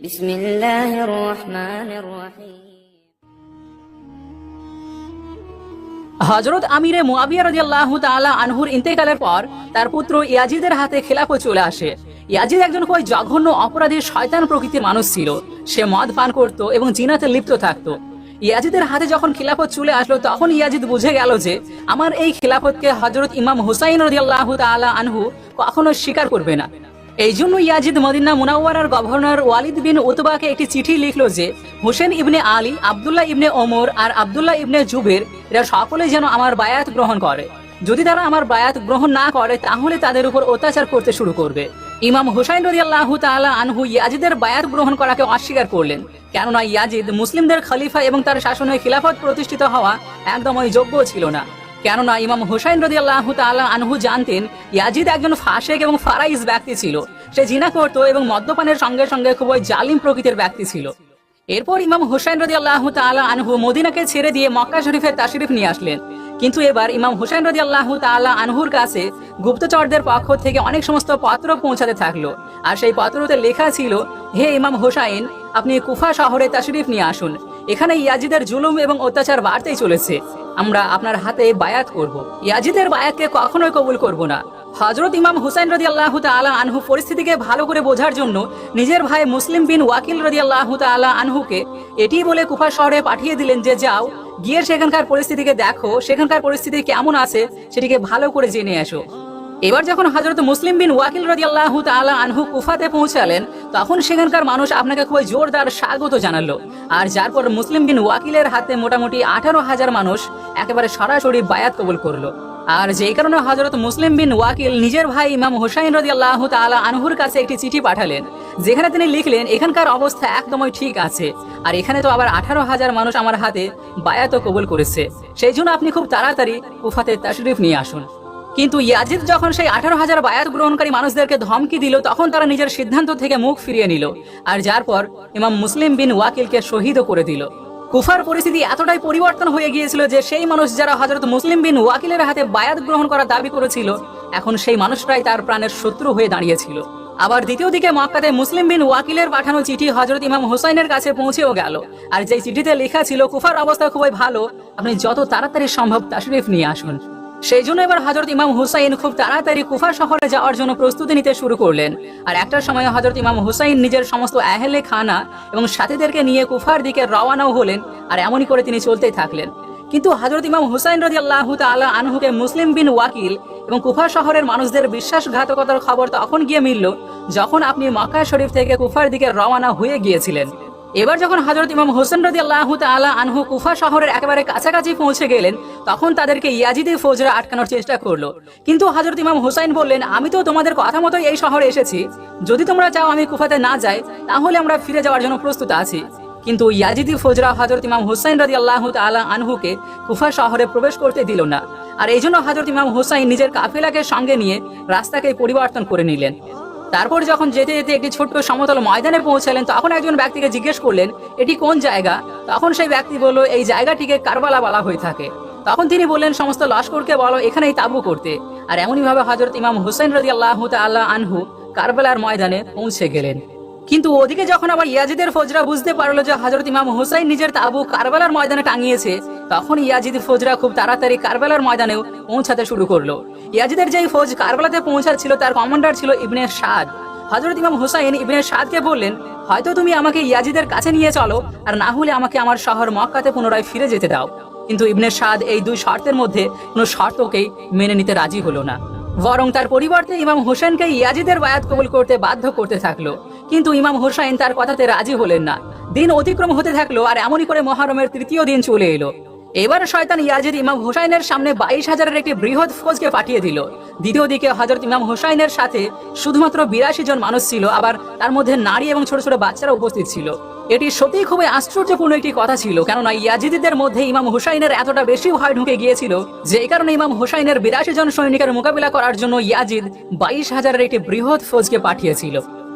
بسم الله الرحمن الرحيم হজরত আমিরে মুয়াবিয়া রাদিয়াল্লাহু তাআলা আনহুর ইন্তেকালের পর তার পুত্র ইয়াজিদের হাতে খেলাফত চলে আসে ইয়াজিদ একজন খুবই জঘন্য অপরাধী শয়তান প্রকৃতির মানুষ ছিল সে মদ পান করত এবং জিনাতে লিপ্ত থাকতো ইয়াজিদের হাতে যখন খিলাফত চলে আসলো তখন ইয়াজিদ বুঝে গেল যে আমার এই খিলাফতকে হজরত ইমাম হুসাইন রাদিয়াল্লাহু তাআলা আনহু কখনো স্বীকার করবে না এই জন্য ইয়াজিদ মদিনা মুনাওয়ারার গভর্নর ওয়ালিদ বিন উতবাকে একটি চিঠি লিখলো যে, হোসেন ইবনে আলী, আব্দুল্লাহ ইবনে ওমর আর আব্দুল্লাহ ইবনে জুবের এরা সকলে যেন আমার বায়াত গ্রহণ করে। যদি তারা আমার বায়াত গ্রহণ না করে, তাহলে তাদের উপর অত্যাচার করতে শুরু করবে। ইমাম হুসাইন রদিয়াল্লাহু তাআলা আনহু ইয়াজিদের বায়াত গ্রহণ করাকে অস্বীকার করলেন। কেননা ইয়াজিদ মুসলিমদের খলিফা এবং তার শাসনে খিলাফত প্রতিষ্ঠিত হওয়া একদমই যোগ্য ছিল না। কেননা ইমাম হুসাইন রদি আল্লাহ আনহু জানতেন ইয়াজিদ একজন ফাশেক এবং ফারাইজ ব্যক্তি ছিল। সে জিনা করত এবং মদ্যপানের সঙ্গে সঙ্গে খুবই জালিম প্রকৃতির ব্যক্তি ছিল। এরপর ইমাম হুসাইন রদি আল্লাহ তাআলা আনহু মদিনাকে ছেড়ে দিয়ে মক্কা শরীফের তাশরিফ নিয়ে আসলেন। কিন্তু এবার ইমাম হুসাইন রদি আল্লাহ তাআলা আনহুর কাছে গুপ্তচরদের পক্ষ থেকে অনেক সমস্ত পত্র পৌঁছাতে থাকল। আর সেই পত্রতে লেখা ছিল, হে ইমাম হুসাইন, আপনি কুফা শহরে তাশরিফ নিয়ে আসুন। এখানে ইয়াজিদের জুলুম এবং অত্যাচার বাড়তেই চলেছে। আমরা আপনার হাতে বায়াত করব। ইয়াজিদের বায়াতকে কখনোই কবুল করব না। হজরত ইমাম হুসাইন রদি আল্লাহ তালা আনহু পরিস্থিতিকে ভালো করে বোঝার জন্য নিজের ভাই মুসলিম বিন ওয়াকিল রদি আল্লাহ তালা আনহুকে এটি বলে কুফা শহরে পাঠিয়ে দিলেন যে, যাও, গিয়ে সেখানকার পরিস্থিতিকে দেখো, সেখানকার পরিস্থিতি কেমন আছে সেটিকে ভালো করে জেনে এসো এবার যখন হজরত মুসলিম বিন ওয়াকিল রদি আল্লাহ তালা আনহু কুফাতে পৌঁছালেন তখন সেখানকার মানুষ আপনাকে খুবই জোরদার স্বাগত জানালো। আর যার পর মুসলিম বিন ওয়াকিলের হাতে মোটামুটি আঠারো হাজার মানুষ একেবারে সরাসরি বায়াত কবুল করল। আর যেই কারণে হজরত মুসলিম বিন ওয়াকিল নিজের ভাই ইমাম হুসাইন রদি আল্লাহ তালা আনহুর কাছে একটি চিঠি পাঠালেন, যেখানে তিনি লিখলেন, এখানকার অবস্থা একদমই ঠিক আছে। আর এখানে তো আবার আঠারো হাজার মানুষ আমার হাতে বায়াত কবুল করেছে। সেই জন্য আপনি খুব তাড়াতাড়ি কুফাতে তাশরিফ নিয়ে আসুন। কিন্তু ইয়াজিদ যখন সেই আঠারো হাজার বায়াত গ্রহণকারী মানুষদেরকে ধমকি দিল, তখন তারা নিজের সিদ্ধান্ত থেকে মুখ ফিরিয়ে নিল আর যার পর ইমাম মুসলিম বিন ওয়াকিলকে শহীদও করে দিল। কুফার পরিস্থিতি এতটাই পরিবর্তন হয়ে গিয়েছিল যে সেই মানুষ যারা হজরত মুসলিম বিন ওয়াকিলের হাতে বায়াত গ্রহণ করার দাবি করেছিল, এখন সেই মানুষরাই তার প্রাণের শত্রু হয়ে দাঁড়িয়েছিল। আবার দ্বিতীয় দিকে মক্কাতে মুসলিম বিন ওয়াকিলের পাঠানো চিঠি হজরত ইমাম হুসাইনের কাছে পৌঁছেও গেল আর যেই চিঠিতে লেখা ছিল, কুফার অবস্থা খুবই ভালো, আপনি যত তাড়াতাড়ি সম্ভব তাশরিফ নিয়ে আসুন। সেই জন্য এবার হজরত ইমাম হুসাইন খুব তাড়াতাড়ি কুফা শহরে যাওয়ার জন্য প্রস্তুতি নিতে শুরু করলেন। আর একটা সময় হজরত ইমাম হুসাইন নিজের সমস্ত আহলে খানা এবং সাথীদেরকে নিয়ে কুফার দিকে রওয়ানাও হলেন আর এমনই করে তিনি চলতেই থাকলেন। কিন্তু হজরত ইমাম হুসাইন রদি আল্লাহ তালা আনহুকে মুসলিম বিন ওয়াকিল এবং কুফা শহরের মানুষদের বিশ্বাসঘাতকতার খবর তখন গিয়ে মিলল, যখন আপনি মক্কা শরীফ থেকে কুফার দিকে রওয়ানা হয়ে গিয়েছিলেন। এবার যখন হজরত ইমাম হোসেন রদি আল্লাহ তালা আনহু কুফা শহরের একেবারে কাছাকাছি পৌঁছে গেলেন, তখন তাদেরকে ইয়াজিদি ফৌজরা আটকানোর চেষ্টা করল। কিন্তু হজরত ইমাম হুসাইন বললেন, আমি তো তোমাদের কথা মতোই এই শহরে এসেছি। যদি তোমরা চাও আমি কুফাতে না যাই, তাহলে আমরা ফিরে যাওয়ার জন্য প্রস্তুত আছি। কিন্তু ইয়াজিদি ফৌজরা হজরত ইমাম হুসাইন রদি আল্লাহ তালা আনহুকে কুফা শহরে প্রবেশ করতে দিল না। আর এই জন্য হজরত ইমাম হুসাইন নিজের কাফেলাকে সঙ্গে নিয়ে রাস্তাকে পরিবর্তন করে নিলেন। তারপর যখন যেতে যেতে একটি ছোট্ট সমতল ময়দানে পৌঁছালেন, তখন একজন ব্যক্তিকে জিজ্ঞেস করলেন, এটি কোন জায়গা? তখন সেই ব্যক্তি বলল, এই জায়গাটিকে কারবালা বলা হয়ে থাকে। তখন তিনি বললেন, সমস্ত লস্করকে বলো, এখানেই তাবু করতে। আর এমনই ভাবে হজরত ইমাম হুসাইন রদি আল্লাহ আল্লাহ আনহু কারবালার ময়দানে পৌঁছে গেলেন। কিন্তু ওদিকে যখন আবার ইয়াজিদের ফৌজরা বুঝতে পারল যে হজরত ইমাম হুসাইন নিজের তাবু কারবালার ময়দানে টাঙিয়েছে তখন ইয়াজিদ ফৌজরা খুব তাড়াতাড়ি কারবেলার ময়দানেও পৌঁছাতে শুরু করল। ইয়াজিদের যেই ফৌজ কারবালাতে পৌঁছাচ্ছিল, তার কমান্ডার ছিল ইবনে সাদ। হজরত ইমাম হুসাইন ইবনে সাদকে বললেন, হয়তো তুমি আমাকে ইয়াজিদের কাছে নিয়ে চলো, আর না হলে আমাকে আমার শহর মক্কাতে পুনরায় ফিরে যেতে দাও। কিন্তু ইবনে সাদ এই দুই শর্তের মধ্যে কোনো শর্তকেই মেনে নিতে রাজি হলো না। বরং তার পরিবর্তে ইমাম হোসেনকে ইয়াজিদের বায়াত কবুল করতে বাধ্য করতে থাকল। কিন্তু ইমাম হোসাইন তার কথাতে রাজি হলেন না। দিন অতিক্রম হতে থাকল, আর এমনই করে মহারমের তৃতীয় দিন চলে এলো। এবার শয়তান ইয়াজিদ ইমাম হোসাইনের সামনে বাইশ হাজারের একটি বৃহৎ ফৌজকে পাঠিয়ে দিল। দ্বিতীয় দিকে হজরত ইমাম হোসাইনের সাথে শুধুমাত্র বিরাশি জন মানুষ ছিল, আবার তার মধ্যে নারী এবং ছোট ছোট বাচ্চারা উপস্থিত ছিল। এটি সত্যি খুবই আশ্চর্যপূর্ণ একটি কথা ছিল, কেননা ইয়াজিদিদের মধ্যে ইমাম হুসাইনের এতটা বেশি ভয় ঢুকে গিয়েছিল যে কারণে ইমাম হুসাইনের বিরাশি জন সৈনিকের মোকাবিলা করার জন্য ইয়াজিদ বাইশ হাজারের একটি বৃহৎ ফৌজকে পাঠিয়েছিল।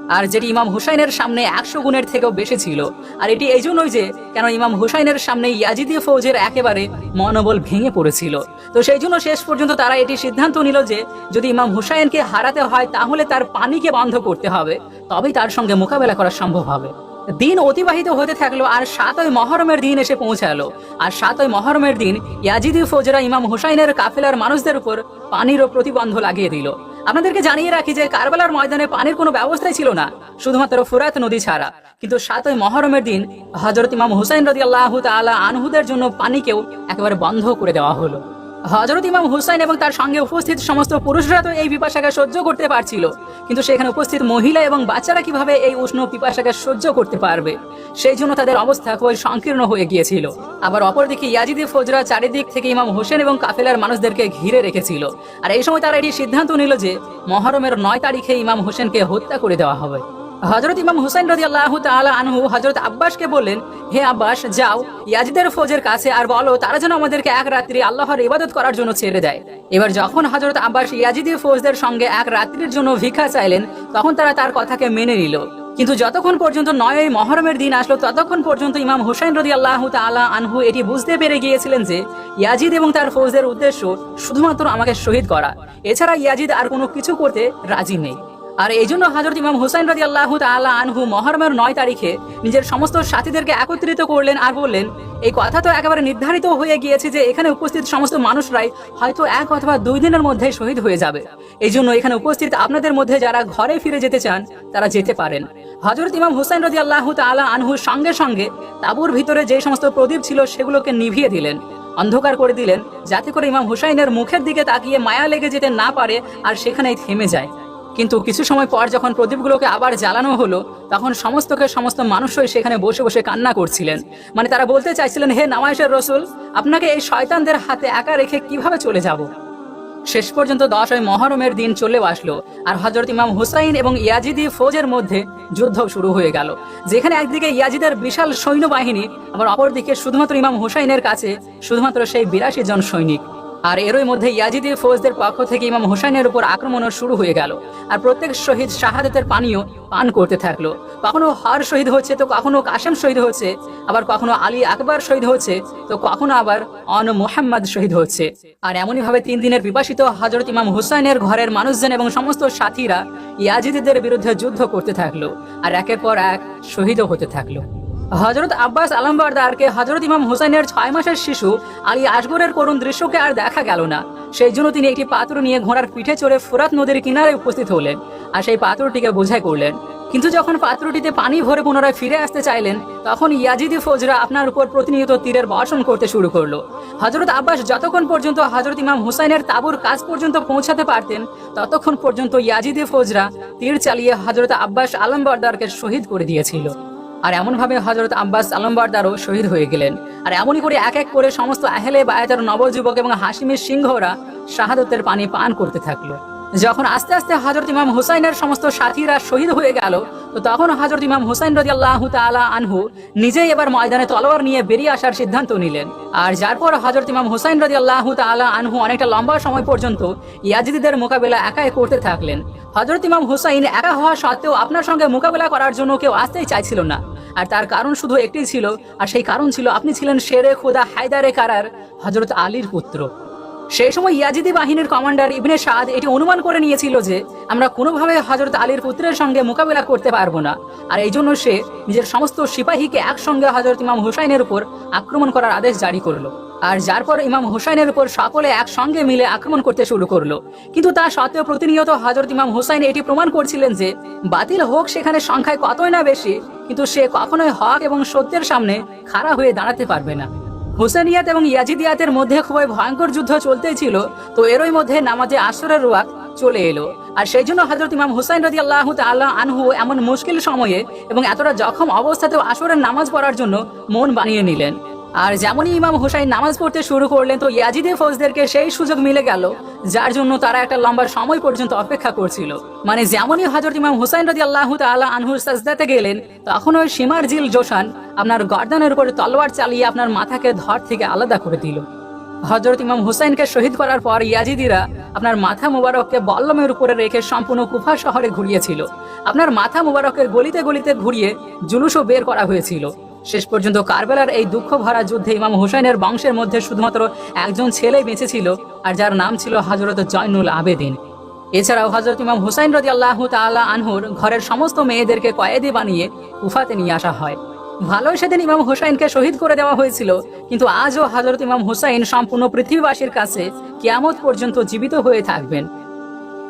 আর যেটি ইমাম হুসাইনের সামনে একশো গুণের থেকেও বেশি ছিল। আর এটি এই জন্যই যে, কেন ইমাম হুসাইনের সামনে ইয়াজিদি ফৌজের একেবারে মনোবল ভেঙে পড়েছিল। তো সেই জন্য শেষ পর্যন্ত তারা এটি সিদ্ধান্ত নিল যে, যদি ইমাম হুসাইনকে হারাতে হয়, তাহলে তার পানিকে বন্ধ করতে হবে। তবেই তার সঙ্গে মোকাবেলা করা সম্ভব হবে। দিন অতিবাহিত হতে থাকল আর সাতই মহরমের দিন এসে পৌঁছালো। আর সাতই মহরমের দিন ইয়াজিদি ফৌজরা ইমাম হুসাইনের কাফেলার মানুষদের উপর পানিরও প্রতিবন্ধ লাগিয়ে দিল। আপনাদেরকে জানিয়ে রাখি যে কারবালার ময়দানে পানির কোনো ব্যবস্থাই ছিল না, শুধুমাত্র ফুরাত নদী ছাড়া। কিন্তু সাতই মহরমের দিন হজরত ইমাম হুসাইন রদি আল্লাহ আনহুদের জন্য পানিকেও একেবারে বন্ধ করে দেওয়া হলো। হজরত ইমাম হুসাইন এবং তার সঙ্গে উপস্থিত সমস্ত পুরুষরা তো এই পিপাসাকে সহ্য করতে পারছিল। কিন্তু সেখানে উপস্থিত মহিলা এবং বাচ্চারা কীভাবে এই উষ্ণ পিপাসাকে সহ্য করতে পারবে? সেই জন্য তাদের অবস্থা খুবই সংকীর্ণ হয়ে গিয়েছিল। আবার অপরদিকে ইয়াজিদি ফজরা চারিদিক থেকে ইমাম হোসেন এবং কাফেলার মানুষদেরকে ঘিরে রেখেছিল। আর এই সময় তারা এটি সিদ্ধান্ত নিল যে মহরমের নয় তারিখে ইমাম হোসেনকে হত্যা করে দেওয়া হবে। হজরত ইমাম হুসাইন রদি আল্লাহ আনহু হজরত আব্বাসকে বললেন, হে আব্বাস, যাও, ইয়াজিদের ফৌজের কাছে আর বলো, তারা যেন আমাদেরকে এক রাত্রি আল্লাহর ইবাদত করার জন্য ছেড়ে দেয়। এবার যখন হজরত আব্বাস ইয়াজিদি ফৌজদের সঙ্গে এক রাত্রির জন্য ভিক্ষা চাইলেন, তখন তারা তার কথাকে মেনে নিল। কিন্তু যতক্ষণ পর্যন্ত নয় মহরমের দিন আসলো, ততক্ষণ পর্যন্ত ইমাম হুসাইন রদি আল্লাহ তালা আনহু এটি বুঝতে পেরে গিয়েছিলেন যে, ইয়াজিদ এবং তার ফৌজদের উদ্দেশ্য শুধুমাত্র আমাকে শহীদ করা। এছাড়া ইয়াজিদ আর কোনো কিছু করতে রাজি নেই। আর এই জন্য হাজরত ইমাম হুসাইন রাজি আল্লাহ তাল্লাহ আনহু মহরমের নয় তারিখে নিজের সমস্ত সাথীদেরকে একত্রিত করলেন আর বললেন, এই কথা তো একেবারে নির্ধারিত হয়ে গিয়েছে যে এখানে উপস্থিত সমস্ত মানুষরাই হয়তো এক অথবা দুই দিনের মধ্যে শহীদ হয়ে যাবে। এই জন্য এখানে উপস্থিত আপনাদের মধ্যে যারা ঘরে ফিরে যেতে চান, তারা যেতে পারেন। হজরত ইমাম হুসাইন রাজি আল্লাহ তাল্লাহ আনহুর সঙ্গে সঙ্গে তাবুর ভিতরে যে সমস্ত প্রদীপ ছিল সেগুলোকে নিভিয়ে দিলেন, অন্ধকার করে দিলেন, যাতে করে ইমাম হুসাইনের মুখের দিকে তাকিয়ে মায়া লেগে যেতে না পারে আর সেখানেই থেমে যায়। কিন্তু কিছু সময় পর যখন প্রদীপগুলোকে আবার জ্বালানো হলো, তখন সমস্তকে সমস্ত মানুষই সেখানে বসে বসে কান্না করছিলেন। মানে তারা বলতে চাইছিলেন, হে নামায়েশের রসুল, আপনাকে এই শয়তানদের হাতে একা রেখে কীভাবে চলে যাব? শেষ পর্যন্ত দশই মহরমের দিন চলেও আসলো, আর হজরত ইমাম হুসাইন এবং ইয়াজিদি ফৌজের মধ্যে যুদ্ধ শুরু হয়ে গেল। যেখানে একদিকে ইয়াজিদের বিশাল সৈন্যবাহিনী, আবার অপরদিকে শুধুমাত্র ইমাম হুসাইনের কাছে শুধুমাত্র সেই বিরাশি জন সৈনিক। আর এরই মধ্যে ইয়াজিদি ফৌজদের পক্ষ থেকে ইমাম হুসাইনের উপর আক্রমণও শুরু হয়ে গেল। আর প্রত্যেক শহীদ শাহাদাতের পানীয় পান করতে থাকল। কখনো হর শহীদ হচ্ছে, তো কখনো কাশেম শহীদ হচ্ছে। আবার কখনো আলী আকবর শহীদ হচ্ছে, তো কখনো আবার অন মোহাম্মদ শহীদ হচ্ছে। আর এমনই ভাবে তিন দিনের বিবাসিত হজরত ইমাম হুসাইনের ঘরের মানুষজন এবং সমস্ত সাথীরা ইয়াজিদিদের বিরুদ্ধে যুদ্ধ করতে থাকল। আর একের পর এক শহীদও হতে থাকল। হজরত আব্বাস আলমবারদারকে হজরত ইমাম হুসাইনের ছয় মাসের শিশু আলী আসগরের করুণ দৃশ্যকে আর দেখা গেল না। সেই জন্য তিনি একটি পাত্র নিয়ে ঘোড়ার পিঠে চড়ে ফুরাত নদীর কিনারে উপস্থিত হলেন আর সেই পাত্রটিকে বোঝাই করলেন, কিন্তু যখন পাত্রটিতে পানি ভরে পুনরায় ফিরে আসতে চাইলেন, তখন ইয়াজিদি ফৌজরা আপনার উপর প্রতিনিয়ত তীরের বর্ষণ করতে শুরু করল। হজরত আব্বাস যতক্ষণ পর্যন্ত হজরত ইমাম হুসাইনের তাবুর কাজ পর্যন্ত পৌঁছাতে পারতেন, ততক্ষণ পর্যন্ত ইয়াজিদি ফৌজরা তীর চালিয়ে হজরত আব্বাস আলমবরদারকে শহীদ করে দিয়েছিল। আর এমনভাবে হজরত আব্বাস আলমবারদারও শহীদ হয়ে গেলেন। আর এমনই করে এক এক করে সমস্ত আহলে বায়াতের নবযুবক এবং হাসিমের সিংহরা শাহাদতের পানি পান করতে থাকল। যখন আস্তে আস্তে হজরত ইমাম হুসাইনের সমস্ত সাথীরা শহীদ হয়ে গেল, তো তখন হজরত ইমাম হুসাইন রদি আল্লাহ তালা আনহু নিজেই এবার ময়দানে তলোয়ার নিয়ে বেরিয়ে আসার সিদ্ধান্ত নিলেন। আর যার পর হজরত ইমাম হুসাইন রদি আল্লাহ তালা আনহু অনেকটা লম্বা সময় পর্যন্ত ইয়াজিদিদের মোকাবেলা একাই করতে থাকলেন। হজরত ইমাম হুসাইন একা হওয়া সত্ত্বেও আপনার সঙ্গে মোকাবেলা করার জন্য কেউ আসতেই চাইছিল না। আর তার কারণ শুধু একটি ছিল, আর সেই কারণ ছিল আপনি ছিলেন শেরে খোদা হায়দারে কারার হজরত আলীর পুত্র। সেই সময় ইয়াজিদি বাহিনীর কমান্ডার ইবনে সাদ এটি অনুমান করে নিয়েছিল যে, আমরা কোনোভাবে হজরত আলীর পুত্রের সঙ্গে মোকাবেলা করতে পারব না, আর এই জন্য সে নিজের সমস্ত সিপাহীকে একসঙ্গে হজরত ইমাম হুসাইনের উপর আক্রমণ করার আদেশ জারি করল। আর যার পর ইমাম হুসাইনের উপর সকলে একসঙ্গে মিলে আক্রমণ করতে শুরু করল। কিন্তু তা সত্ত্বেও প্রতিনিয়ত হজরত ইমাম হুসাইন এটি প্রমাণ করছিলেন যে, বাতিল হোক সেখানে সংখ্যায় কতই না বেশি, কিন্তু সে কখনোই হক এবং সত্যের সামনে খাড়া হয়ে দাঁড়াতে পারবে না। হুসেনিয়াত এবং ইয়াজিদিয়াতের মধ্যে খুবই ভয়ঙ্কর যুদ্ধ চলতেই ছিল, তো এরই মধ্যে নামাজে আসরের রোয়াক চলে এলো। আর সেই জন্য হজরত ইমাম হুসাইন রদি আল্লাহ তাল্লাহ আনহু এমন মুশকিল সময়ে এবং এতটা জখম অবস্থাতেও আসরের নামাজ পড়ার জন্য মন বানিয়ে নিলেন। আর যেমনই ইমাম হুসাইন নামাজ পড়তে শুরু করলেন, তো ইয়াজিদে ফৌজদেরকে সেই সুযোগ মিলে গেল, যার জন্য তারা একটা লম্বা সময় পর্যন্ত অপেক্ষা করছিল। মানে যেমনই হজরত ইমাম হুসাইন রদি আল্লাহ তাল্লাহ আনহুর সাজদাতে গেলেন তখন ওই সীমার জিল জোশান আপনার গর্দানের উপরে তলোয়ার চালিয়ে আপনার মাথাকে ধর থেকে আলাদা করে দিল। হজরত ইমাম হুসাইনকে শহীদ করার পর ইয়াজিদিরা আপনার মাথা মুবারককে বল্লমের উপরে রেখে সম্পূর্ণ কুফা শহরে ঘুরিয়েছিল। আপনার মাথা মুবারকের গলিতে গলিতে ঘুরিয়ে জুলুসও বের করা হয়েছিল। শেষ পর্যন্ত কারবেলার এই দুঃখ ভরা যুদ্ধে ইমাম হুসাইনের বংশের মধ্যে শুধুমাত্র একজন ছেলে বেঁচে ছিল আর যার নাম ছিল হজরত জয়নুল আবেদিন। এছাড়াও হজরত ইমাম হুসাইন রদি আল্লাহ তাআলা আনহুর ঘরের সমস্ত মেয়েদেরকে কয়েদি বানিয়ে কুফাতে নিয়ে আসা হয়। ভালোই সেদিন ইমাম হুসাইনকে শহীদ করে দেওয়া হয়েছিল, কিন্তু আজও হজরত ইমাম হুসাইন সম্পূর্ণ পৃথিবীবাসীর কাছে কিয়ামত পর্যন্ত জীবিত হয়ে থাকবেন।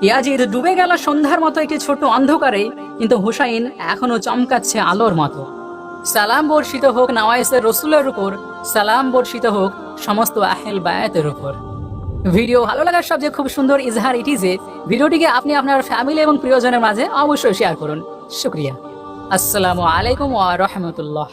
ইয়াজিদ ডুবে গেল সন্ধ্যার মতো একটি ছোট অন্ধকারে, কিন্তু হুসাইন এখনও চমকাচ্ছে আলোর মতো। সালাম বর্ষিত হোক নাওয়াইসের রসুলের উপর, সালাম বর্ষিত হোক সমস্ত আহেল বায়াতের উপর। ভিডিও ভালো লাগার সবচেয়ে খুব সুন্দর ইজহার ইটি যে, ভিডিওটিকে আপনি আপনার ফ্যামিলি এবং প্রিয়জনের মাঝে অবশ্যই শেয়ার করুন। শুক্রিয়া। আসসালামু আলাইকুম ওয়া রাহমাতুল্লাহ।